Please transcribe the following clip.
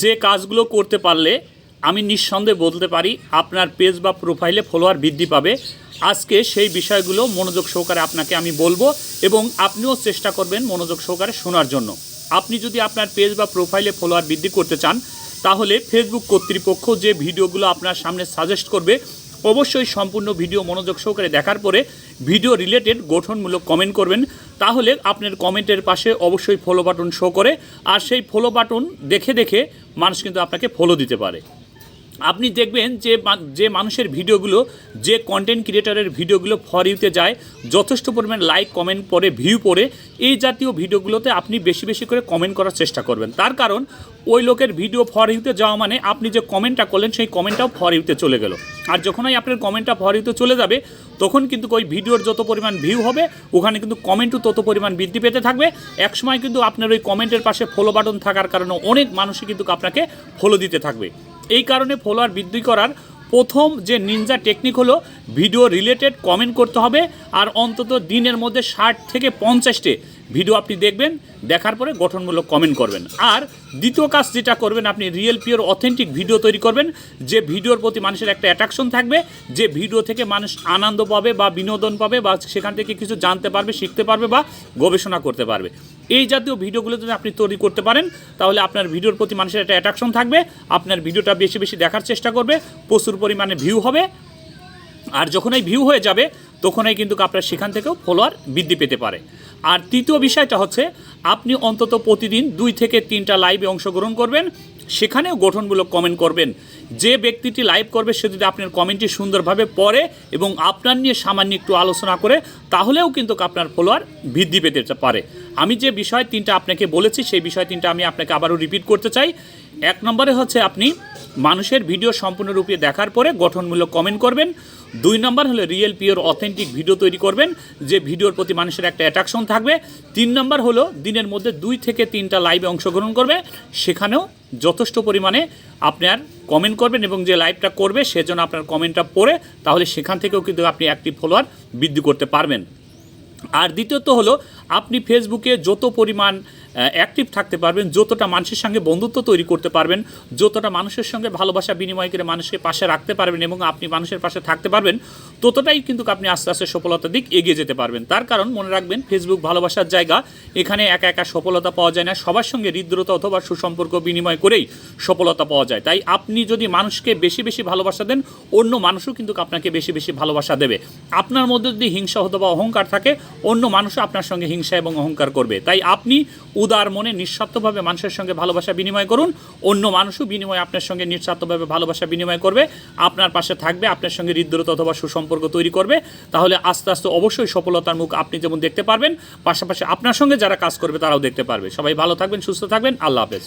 যে কাজগুলো করতে পারলে আমি নিঃসন্দেহে বলতে পারি আপনার পেজ বা প্রোফাইলে ফলোয়ার বৃদ্ধি পাবে। আজকে সেই বিষয়গুলো মনোযোগ সহকারে আপনাকে আমি বলব এবং আপনিও চেষ্টা করবেন মনোযোগ সহকারে শোনার জন্য। আপনি যদি আপনার পেজ বা প্রোফাইলে ফলোয়ার বৃদ্ধি করতে চান, তাহলে ফেসবুক কর্তৃপক্ষ যে ভিডিওগুলো আপনার সামনে সাজেস্ট করবে অবশ্যই সম্পূর্ণ ভিডিও মনোযোগ সহকারে দেখার পরে ভিডিও রিলেটেড গঠনমূলক কমেন্ট করবেন। তাহলে আপনার কমেন্টের পাশে অবশ্যই ফলো বাটন শো করে, আর সেই ফলো বাটন দেখে দেখে মানুষ কিন্তু আপনাকে ফলো দিতে পারে। আপনি দেখবেন যে যে মানুষের ভিডিওগুলো, যে কন্টেন্ট ক্রিয়েটারের ভিডিওগুলো ফর ইউতে যায়, যথেষ্ট পরিমাণ লাইক কমেন্ট পরে ভিউ পড়ে এই জাতীয় ভিডিওগুলোতে আপনি বেশি বেশি করে কমেন্ট করার চেষ্টা করবেন। তার কারণ, ওই লোকের ভিডিও ফর ইউতে যাওয়া মানে আপনি যে কমেন্টটা করলেন, সেই কমেন্টটাও ফর ইউতে চলে গেল। আর যখনই আপনার কমেন্টটা ফর ইউতে চলে যাবে, তখন কিন্তু ওই ভিডিওর যত পরিমাণ ভিউ হবে, ওখানে কিন্তু কমেন্টও তত পরিমাণ বৃদ্ধি পেতে থাকবে। একসময় কিন্তু আপনার ওই কমেন্টের পাশে ফলো বাটন থাকার কারণে অনেক মানুষই কিন্তু আপনাকে ফলো দিতে থাকবে। এই কারণে ফলোয়ার বৃদ্ধি করার প্রথম যে নিনজা টেকনিক হলো ভিডিও রিলেটেড কমেন্ট করতে হবে। আর অন্তত দিনের মধ্যে ষাট থেকে পঞ্চাশটে ভিডিও আপনি দেখবেন, দেখার পরে গঠনমূলক কমেন্ট করবেন। আর দ্বিতীয় কাজ যেটা করবেন, আপনি রিয়েল পিওর অথেন্টিক ভিডিও তৈরি করবেন, যে ভিডিওর প্রতি মানুষের একটা অ্যাট্রাকশন থাকবে, যে ভিডিও থেকে মানুষ আনন্দ পাবে বা বিনোদন পাবে বা সেখান থেকে কিছু জানতে পারবে, শিখতে পারবে বা গবেষণা করতে পারবে। এই জাতীয় ভিডিওগুলো যদি আপনি তৈরি করতে পারেন, তাহলে আপনার ভিডিওর প্রতি মানুষের একটা অ্যাট্রাকশন থাকবে, আপনার ভিডিওটা বেশি বেশি দেখার চেষ্টা করবে, প্রচুর পরিমাণে ভিউ হবে, আর যখন এই ভিউ হয়ে যাবে তখনই কিন্তু আপনার সেখান থেকেও ফলোয়ার বৃদ্ধি পেতে পারে। আর তৃতীয় বিষয়টা হচ্ছে, আপনি অন্তত প্রতিদিন দুই থেকে তিনটা লাইভে অংশগ্রহণ করবেন, সেখানেও গঠনমূলক কমেন্ট করবেন। যে ব্যক্তিটি লাইভ করবে, সে যদি আপনার কমেন্টটি সুন্দরভাবে পড়ে এবং আপনার নিয়ে সামান্য একটু আলোচনা করে, তাহলেও কিন্তু আপনার ফলোয়ার বৃদ্ধি পেতে পারে। আমি যে বিষয় তিনটা আপনাকে বলেছি, সেই বিষয় তিনটা আমি আপনাকে আবারও রিপিট করতে চাই। এক নম্বরে হচ্ছে আপনি মানুষের ভিডিও সম্পূর্ণরূপে দেখার পরে গঠনমূলক কমেন্ট করবেন। দুই নম্বর হলো রিয়েল, পিওর, অথেন্টিক ভিডিও তৈরি করবেন, যে ভিডিওর প্রতি মানুষের একটা অ্যাট্রাকশন থাকবে। তিন নম্বর হলো দিনের মধ্যে দুই থেকে তিনটা লাইভে অংশগ্রহণ করবে, সেখানেও যথেষ্ট পরিমাণে আপনার কমেন্ট করবেন এবং যে লাইভটা করবে সেজন্য আপনার কমেন্টটা পড়ে, তাহলে সেখান থেকেও কিন্তু আপনি অ্যাক্টিভ ফলোয়ার বৃদ্ধি করতে পারবেন। আর দ্বিতীয়ত হলো, আপনি ফেসবুকে যত পরিমাণ অ্যাক্টিভ থাকতে পারবেন, যতটা মানুষের সঙ্গে বন্ধুত্ব তৈরি করতে পারবেন, যতটা মানুষের সঙ্গে ভালোবাসা বিনিময় করে মানুষকে পাশে রাখতে পারবেন এবং আপনি মানুষের পাশে থাকতে পারবেন, ততটাই কিন্তু আপনি আস্তে আস্তে সফলতার দিক এগিয়ে যেতে পারবেন। তার কারণ মনে রাখবেন ফেসবুক ভালোবাসার জায়গা, এখানে একা একা সফলতা পাওয়া যায় না, সবার সঙ্গে হৃদ্রতা অথবা সুসম্পর্ক বিনিময় করেই সফলতা পাওয়া যায়। তাই আপনি যদি মানুষকে বেশি বেশি ভালোবাসা দেন, অন্য মানুষও কিন্তু আপনাকে বেশি বেশি ভালোবাসা দেবে। আপনার মধ্যে যদি হিংসা অথবা অহংকার থাকে, অন্য মানুষও আপনার সঙ্গে হিংসা এবং অহংকার করবে। তাই আপনি উদার মনে নিঃস্বার্থভাবে মানুষের সঙ্গে ভালোবাসা বিনিময় করুন। অন্য মানুষও বিনিময় আপনার সঙ্গে নিঃস্বার্থভাবে ভালোবাসা বিনিময় করবে। আপনার পাশে থাকবে, আপনার সঙ্গে হৃদ্রতা অথবা সুসম্পর্ক তৈরি করবে। তাহলে আস্তে আস্তে অবশ্যই সফলতার মুখ আপনি যেমন দেখতে পারবেন, পাশাপাশি আপনার সঙ্গে যারা কাজ করবে তারাও দেখতে পারবে। সবাই ভালো থাকবেন, সুস্থ থাকবেন। আল্লাহ হাফেজ।